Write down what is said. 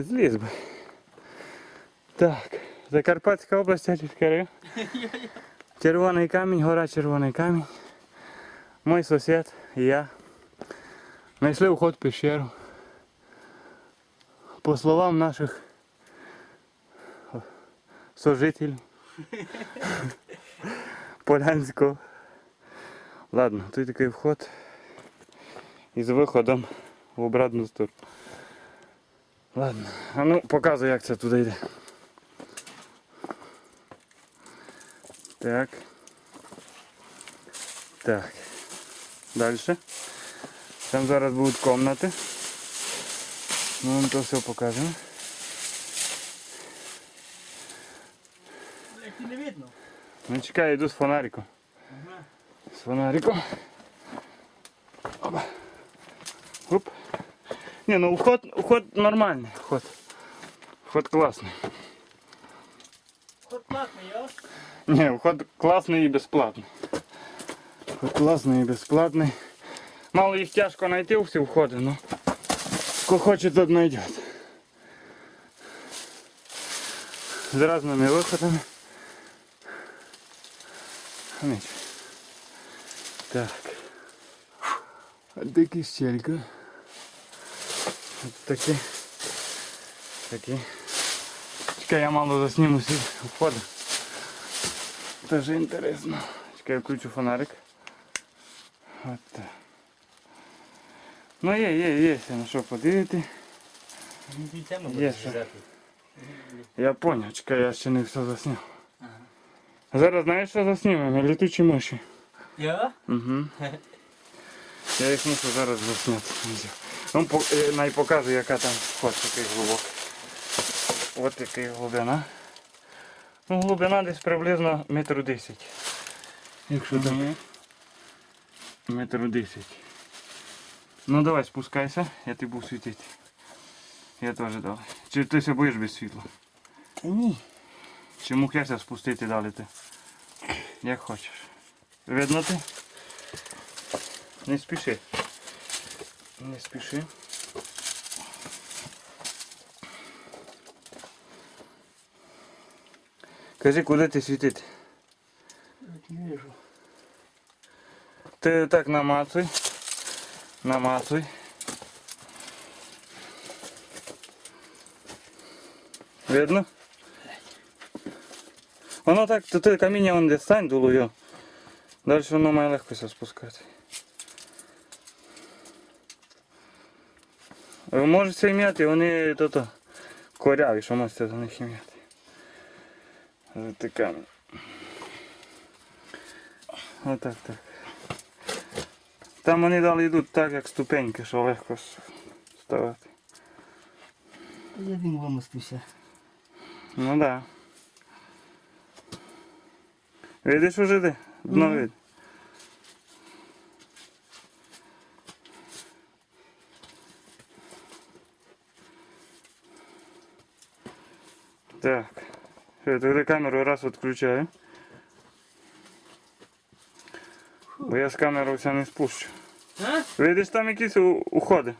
Зліз би. Так, Закарпатська область, район. Червоний камінь, гора Червоний камінь. Мой сусід і я. Знайшли вход в пещеру. По словам наших сожителів Полянського. Ладно, тут такий вход із виходом в обратну сторону. Ладно, а ну показуй, як це туди йде. Так. Так. Дальше. Там зараз будуть комнати. Ми вам то все покажемо. Як не видно. Ну чекай, йду з фонариком. Ага. З фонариком. Опа. Оп. Не, ну уход, уход нормальний. Уход. Уход класний. Ход платний, я? Не, уход класний і безплатний. Уход класний і безплатний. Мало їх тяжко знайти всі входи, но хто хоче, тот знайде. З різними виходами. Нічого. Так. Такі стелька. Такі. Такі. Чекай, я мало засніму всі входи. Даже інтересно. Чекай, я включу фонарик. От так. Ну є, є, є, на що подивити. Є що. Я поняв, чекай, я ще не все засняв. Зараз знаєш, що заснімемо? Літучі миші. Я? Угу. Я їх мушу зараз засняти. Ну, е, най покажу, яка там вход такий глибокий. От який глибина. Ну, глибина десь приблизно метр десять. Якщо так. Метр десять. Ну давай спускайся, я тебе буду світити. Я теж давай. Чи ти ся боїш без світла? Та ні. Чи мухляся спустити далі ти? Як хочеш. Видно ти? Не спіши. Не спіши. Кажи, куди ти світити? Не вижу. Ти так намацуй. Намацуй. Видно? Воно так, то ти каміння вон де стань дулою. Далі воно має легко спускати. Ви можете ім'яти, вони то, то коряві, що можете за них ім'яти. Ти камінь. Отак так. Там вони далі йдуть так, як ступеньки, що легко с- ставати. Я він вимостився. Ну так. Да. Видиш уже де? Дно Мгм. вид. Так. Все, тогда камеру раз відключаю. Бо я з камеру все не спущу. Видиш там якісь уходи?